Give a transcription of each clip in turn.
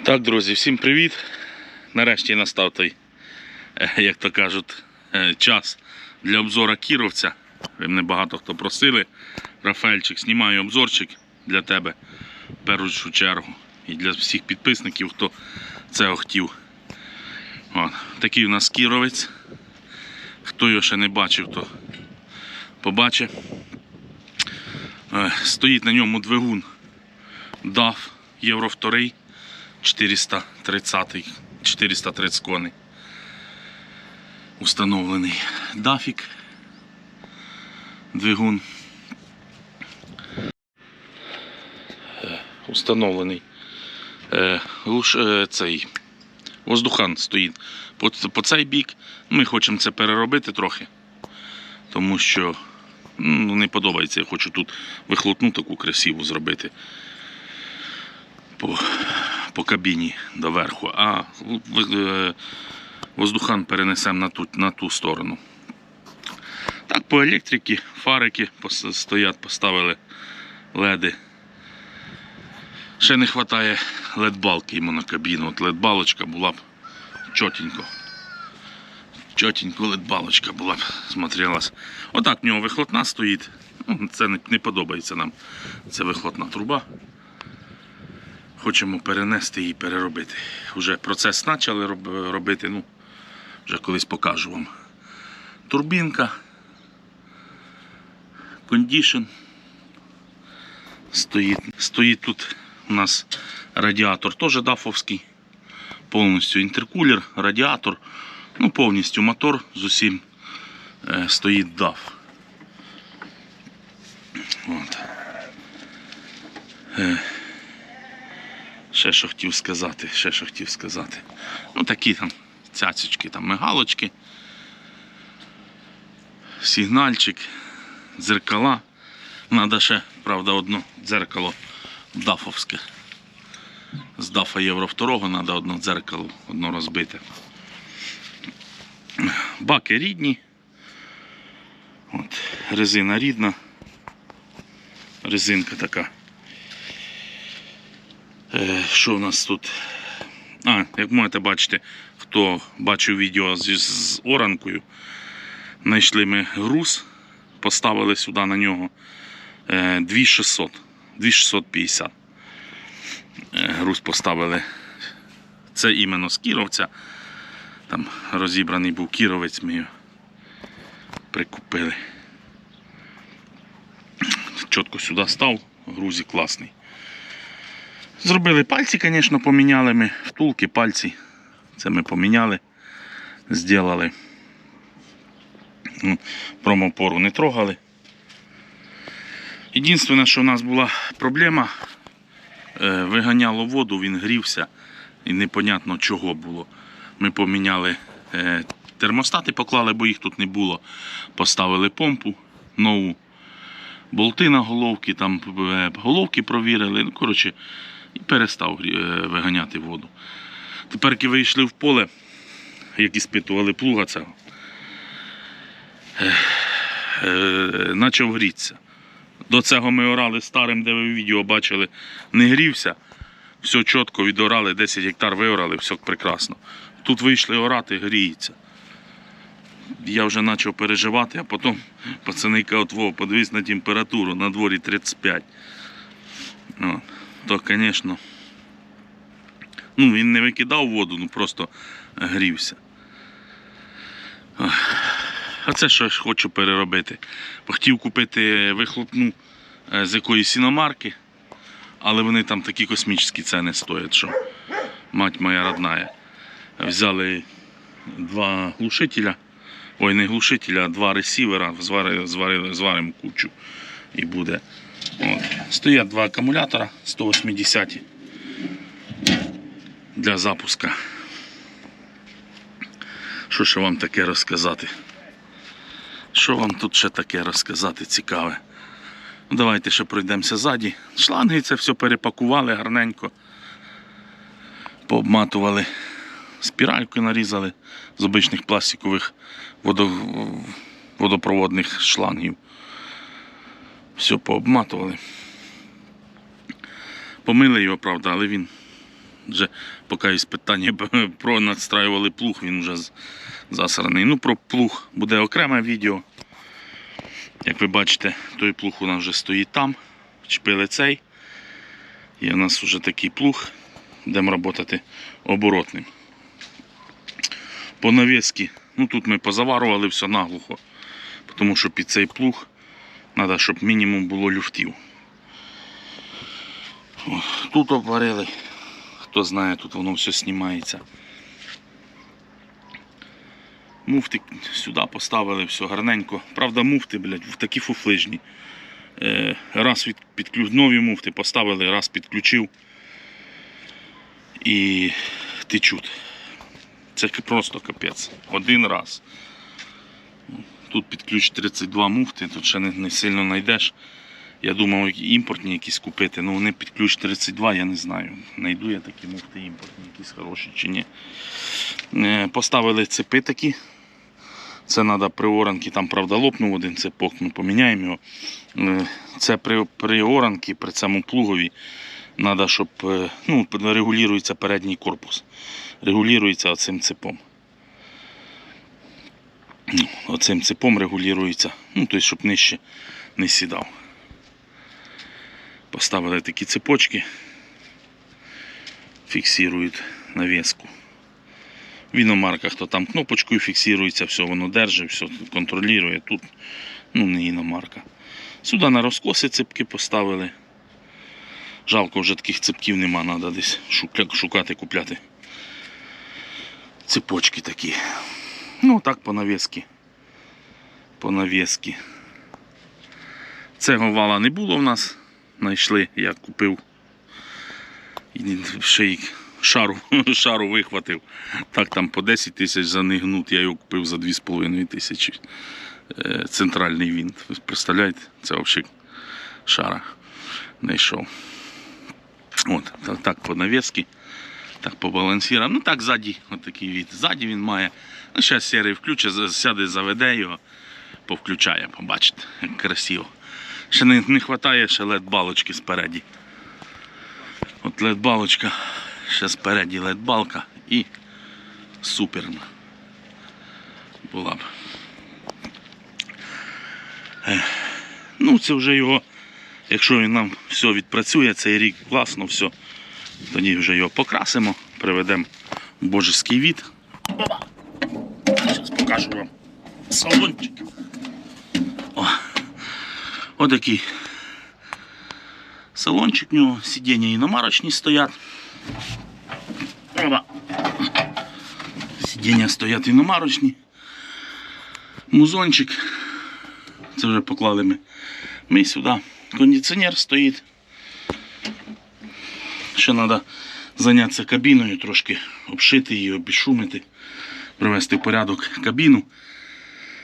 Так, друзі, всім привіт. Нарешті настав той, е, як то кажуть, е, час для обзору кіровця. Ви мене багато хто просили. Рафаельчик, знімаю обзорчик для тебе в першу чергу. І для всіх підписників, хто це хотів. От. Такий у нас кіровець. Хто його ще не бачив, то побачить. Е, Стоїть на ньому двигун DAF Євро 2 430 430 коней. Установлений дафік. Двигун. Е, Установлений. Е, е, цей воздухан стоїть по, цей бік. Ми хочемо це переробити трохи, тому що ну, не подобається. Я хочу тут вихлопну таку красиву зробити. По кабіні доверху, а е, воздухан перенесемо на ту, на ту сторону. Так, по електрики, фарики стоять, поставили леди. Ще не вистачає лед-балки йому на кабіну. От лед-балочка була б чотенько. Чотенько лед-балочка була б смотрелась. Отак в нього вихлопна стоїть. Ну, Це не, подобається нам. Це вихлопна труба. Хочемо перенести її переробити. Уже процес почали робити, ну, вже колись покажу вам. Турбінка, кондішн. Стоїть, стоїть тут у нас радіатор теж дафовський. Повністю інтеркулер, радіатор, ну повністю мотор з усім е, стоїть даф. От. Ще що хотів сказати, ще що хотів сказати. Ну такі там цяцючки, там мигалочки, сигнальчик, дзеркала. Надо ще, правда, одно дзеркало дафовське. З дафа Євро 2 треба одно дзеркало, одно розбите. Баки рідні. От, резина рідна. Резинка така. Е, Що в нас тут? А, як можете бачити, хто бачив відео з, з оранкою, знайшли ми груз, поставили сюди на нього е, 2600, 2650. Е, Груз поставили. Це іменно з Кіровця. Там розібраний був кіровець, ми його прикупили. Чітко сюди став, грузик класний. Зробили пальці, звісно, поміняли ми. Втулки, пальці. Це ми поміняли, зробили. Ну, Промопору не трогали. Єдине, що в нас була проблема, е, виганяло воду, він грівся і непонятно чого було. Ми поміняли е, термостати, поклали, бо їх тут не було. Поставили помпу нову, болти на головки, там е, головки провірили. Ну, коротше, і перестав е, виганяти воду. Тепер, як вийшли в поле, як іспитували плуга цього, е, е, почав грітися. До цього ми орали старим, де ви відео бачили, не грівся. Все чітко відорали, 10 гектар виорали, все прекрасно. Тут вийшли орати, гріється. Я вже почав переживати, а потім пацани кажуть, подивись на температуру, на дворі 35. От. То, звісно, ну, він не викидав воду, ну просто грівся. А це що ж хочу переробити. Хотів купити вихлопну е, з якоїсь іномарки, але вони там такі космічні ціни стоять, що мать моя родная. Взяли два глушителя, ой, не глушителя, а два ресівера, зваримо кучу і буде. Стоять два акумулятора 180 для запуска. Що ще вам таке розказати? Що вам тут ще таке розказати цікаве? Ну, Давайте ще пройдемося ззаді. Шланги це все перепакували гарненько. Пообматували, спіралькою нарізали з обичних пластикових водопроводних шлангів. Все пообматували. Помили його, правда, але він Вже поки є питання про надстраювали плуг, він вже засраний. Ну, про плуг буде окреме відео. Як ви бачите, той плуг у нас вже стоїть там. Чпили цей. І у нас вже такий плуг. Будемо працювати оборотним. По навіски, ну тут ми позаварували все наглухо, тому що під цей плуг треба, щоб мінімум було люфтів. Тут обварили, хто знає, тут воно все знімається. Муфти сюди поставили, все гарненько. Правда, муфти, блядь, в такі фуфлижні. Е, раз від, нові муфти поставили, раз підключив і течуть. Це просто капець. Один раз. Тут під ключ 32 муфти, тут ще не, не сильно знайдеш. Я думав імпортні якісь купити, але вони під ключ 32, я не знаю. Найду я такі муфти імпортні, якісь хороші чи ні. Е, Поставили цепи такі. Це треба при оранці, там правда лопнув один цепок, ми поміняємо його. Е, Це при, при оранці, при цьому плугові, треба, щоб е, ну, регулюється передній корпус. Регулюється оцим цепом. Ну, Оцим цепом регулюється, ну, тобто, щоб нижче не сідав. Поставили такі цепочки, фіксують навіску. В іномарках то там кнопочкою фіксується, все воно держить, все контролює. Тут ну, не іномарка. Сюди на розкоси цепки поставили. Жалко, вже таких цепків нема, треба десь шукати, купляти. Цепочки такі. Ну, так по навіски. По навіски. Цього вала не було в нас. Знайшли, я купив. Ще й шару, шару вихватив. Так там по 10 тисяч за них гнут, я його купив за 2,5 тисячі. Е, Центральний винт. Ви представляєте? Це взагалі шара знайшов. От, так, так по навіски, так по балансірам. Ну так ззаді, отакий від. Ззаді він має. Ну, зараз серий включить, сяде, заведе його, повключає, побачите, як красиво. Ще не, не вистачає ще led балочки спереді. От led балочка, ще спереді led балка і суперна. Була б. Ну, це вже його, якщо він нам все відпрацює, цей рік класно, все, тоді вже його покрасимо, приведемо в божеский від. Зараз покажу вам салончик. О, отакий салончик у нього, сидіння іномарочні стоять. Оба. Сидіння стоять іномарочні. Музончик. Це вже поклали ми. Ми сюди. Кондиціонер стоїть. Ще треба зайнятися кабіною, трошки обшити її, обішумити, привести в порядок кабіну.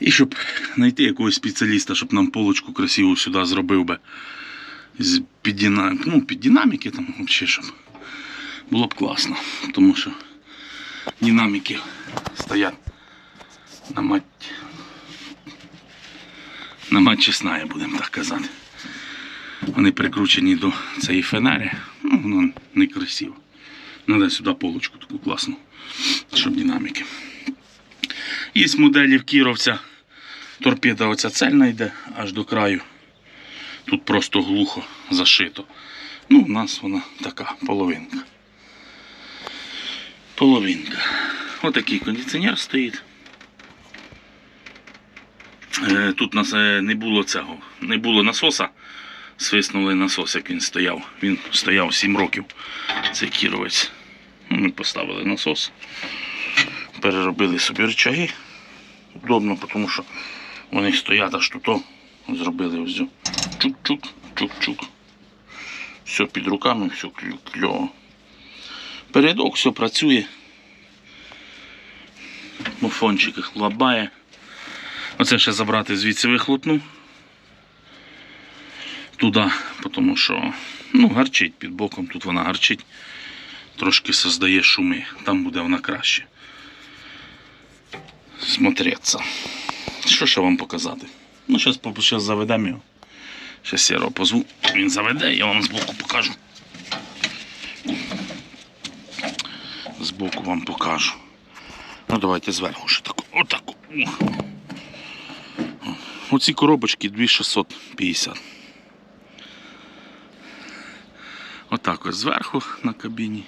І щоб знайти якогось спеціаліста, щоб нам полочку красиву сюди зробив би. З під, дина... ну, під динаміки там взагалі, щоб було б класно. Тому що динаміки стоять на мать. На мать чесна, будемо так казати. Вони прикручені до цієї фенери. Ну, воно не красиво. Треба сюди полочку таку класну, щоб динаміки. Є моделі в Кіровця. Торпеда оця цельна йде аж до краю. Тут просто глухо зашито. Ну, у нас вона така половинка. Половинка. Отакий кондиціонер стоїть. Е, Тут у нас е, не було цього, не було насоса. Свиснули насос, як він стояв. Він стояв 7 років. Цей кіровець. Ну, Ми поставили насос. Переробили собі рычаги. Удобно, тому що вони стоять аж тут. Зробили ось. Чук-чук, чук-чук. Все під руками, все кльово. Передок все працює. Мофончик лабає. Оце ще забрати звідси вихлопну. Туди, тому що ну, гарчить під боком, тут вона гарчить. Трошки создає шуми, там буде вона краще. Смотреться. Що ще вам показати? Ну, зараз заведемо його. Зараз його позву. Він заведе, я вам збоку покажу. зверху вам покажу. Ну давайте зверху ще таку. Отаку. Оці коробочки 2650. Отак ось зверху на кабіні.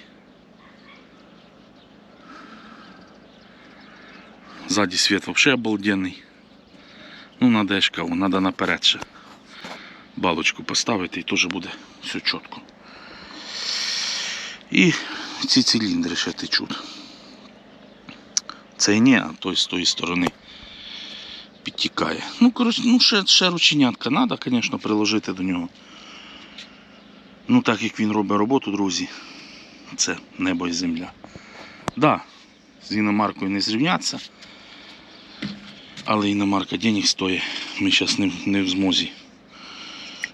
Ззаді світ взагалі обалденний. Ну, надо, я ж надо наперед ще балочку поставити і теж буде все чітко. І ці циліндри ще течуть. Це ні, а той з тої сторони підтікає. Ну, коротше, ну ще, ще рученятка треба, звісно, приложити до нього. Ну, так як він робить роботу, друзі, це небо і земля. Да, з іномаркою не зрівняться, але іномарка денег стоїть. Ми зараз не, не в змозі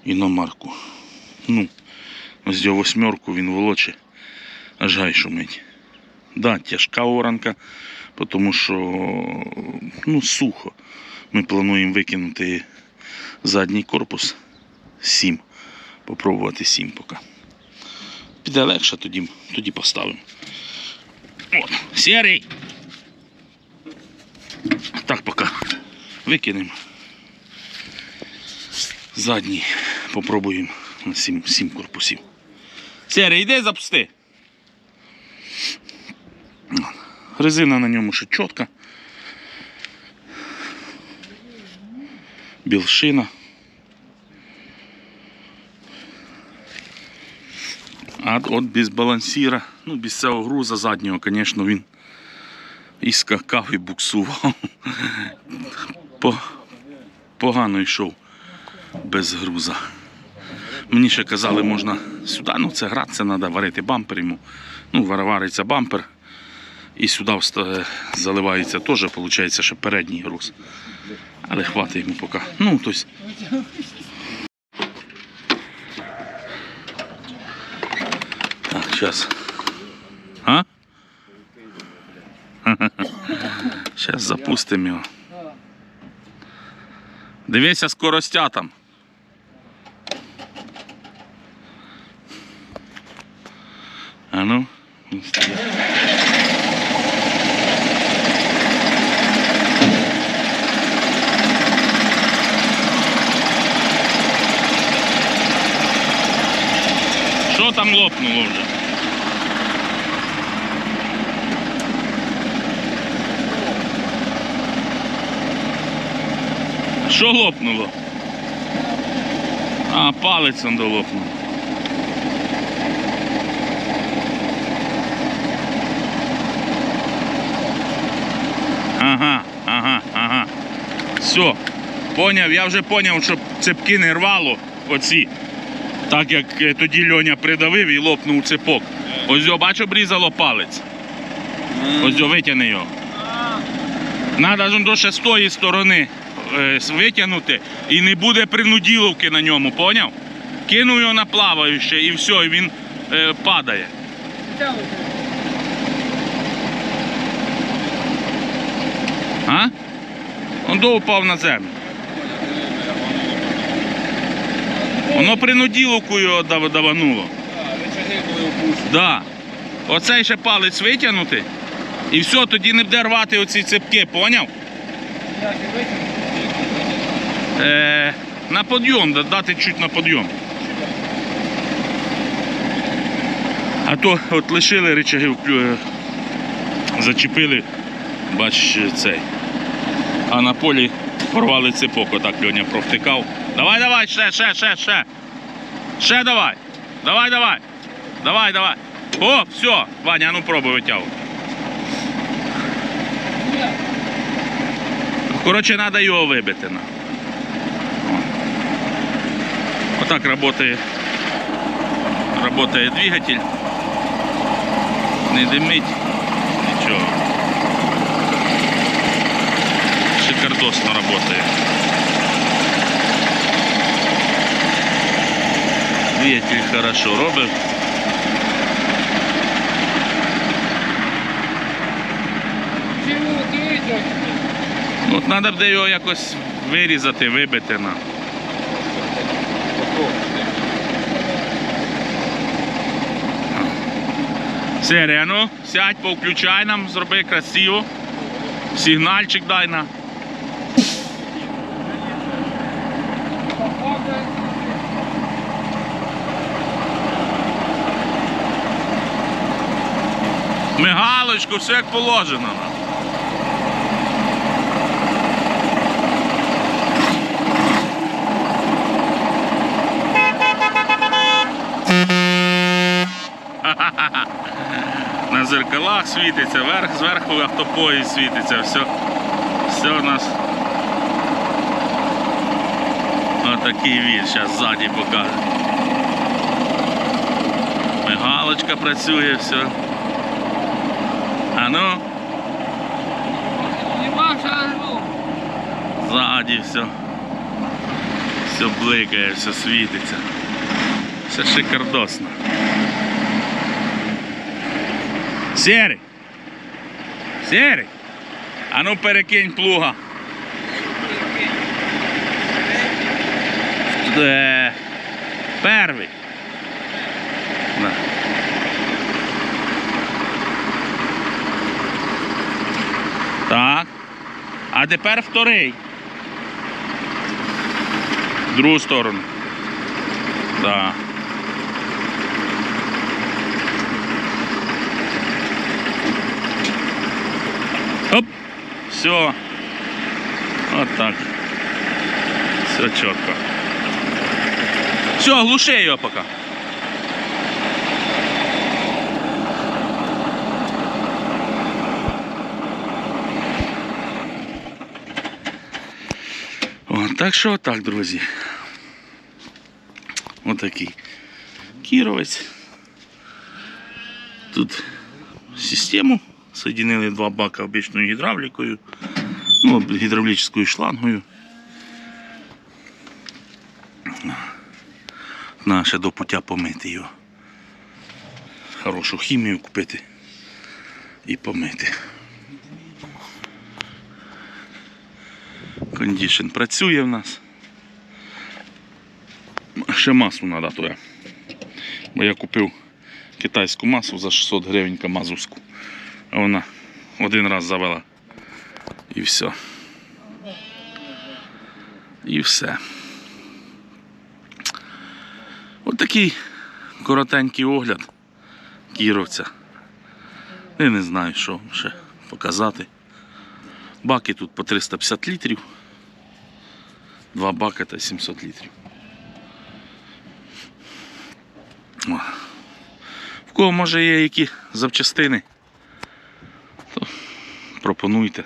іномарку. Ну, ось його восьмерку він волоче, аж гай шумить. Да, тяжка оранка, тому що ну, сухо. Ми плануємо викинути задній корпус 7. Попробувати 7 поки. Піде легше, тоді, тоді поставимо. От, сірий. Так поки викинемо. Задній попробуємо на 7, 7 корпусів. Сірий, йди запусти. Резина на ньому ще чітка. Білшина. А от без балансіра, ну без цього груза заднього, звісно, він і скакав, і буксував. По, погано йшов без груза. Мені ще казали, можна сюди, ну це град, це треба варити бампер йому. Ну, вариться бампер. І сюди заливається теж, виходить, ще передній груз. Але хватить йому поки. Ну, тобто. Зараз. А? Сейчас запустимо його. Дивися скоростя там. А ну. Що там лопнуло вже? Що лопнуло? А, палець он долопнув. Ага, ага, ага. Все. Поняв, я вже поняв, щоб цепки не рвало оці. Так як е, тоді Льоня придавив і лопнув цепок. Ось його, бачу, обрізало палець. Ось його витягни його. Надо ж до ще з тої сторони витягнути і не буде принуділовки на ньому, поняв? Кину його на плаваюче і все, і він е, падає. А? Он до упав на землю. Воно принуділовку його дав- давануло. Да. Оцей ще палець витягнути. І все, тоді не буде рвати оці цепки, поняв? Е, на подйом, да- дати чуть на подйом. А то от лишили речаги, е, зачепили, бачиш цей. А на полі порвали цепок, отак Льоня провтикав. Давай, давай, ще, ще, ще, ще. Ще давай. Давай, давай. Давай, давай. О, все, Ваня, а ну пробуй витягувати. Коротше, треба його вибити. Отак працює, працює двигатель. Не димить. Нічого. Шикардосно працює. Двигатель хорошо робить. Ну, От треба буде його якось вирізати, вибити на. Серія, ну, сядь, повключай нам, зроби красиво. Сигнальчик дай нам. Мигалочку, все як положено. На зеркалах світиться, верх, зверху автопоїзд світиться, все, все у нас. Отакий він, зараз ззаді покаже. Мигалочка працює, все. А ну, ззаді все. Все бликає, все світиться. Все шикардосно. Сірий. Сірий. А ну перекинь плуга. Е, Перший. Так. А тепер вторий. В другу сторону. Так. Все. Вот так. Все четко. Все, глуши ее пока. От, так що так, друзі. Отакий кіровець. Тут систему соединили два бака обичною гідравлікою, ну, гідравлічною шлангою. На ще до пуття помити його. Хорошу хімію купити і помити. Кондішн працює в нас. Ще масу треба туди. Бо я купив китайську масу за 600 гривень камазовську. Вона один раз завела. І все. І все. От такий коротенький огляд кіровця. Я не знаю, що ще показати. Баки тут по 350 літрів. Два бака та 700 літрів. В кого може є які запчастини, пропонуйте.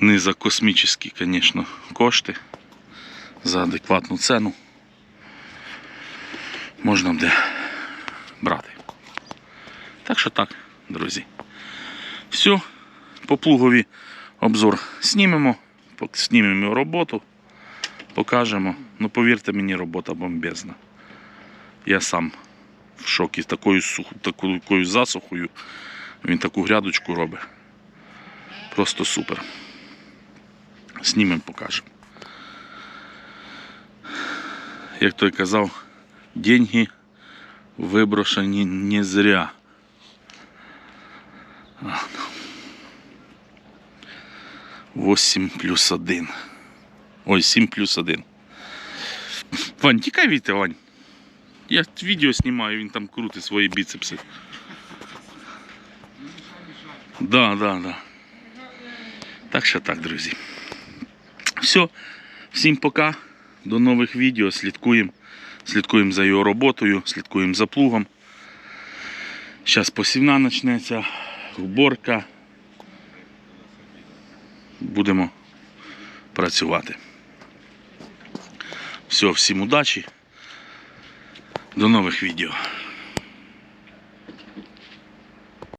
Не за космічні, звісно, кошти, за адекватну ціну. Можна буде брати. Так що так, друзі. Все, по плугові обзор знімемо, знімемо роботу, покажемо. Ну повірте мені, робота бомбезна. Я сам в шокі такою, такою засухою. Він таку грядочку робить. Просто супер. Знімемо, покажемо. Як той казав, деньги виброшені не зря. 8 плюс 1. Ой, 7 плюс 1. Вань, тікай віте, Вань. Я відео знімаю, він там крутить свої біцепси. Да, да, да. Так що так, друзі. Все. Всім пока. До нових відео. Слідкуємо. Слідкуємо за його роботою, слідкуємо за плугом. Зараз посівна почнеться, уборка. Будемо працювати. Все, всім удачі. До нових відео.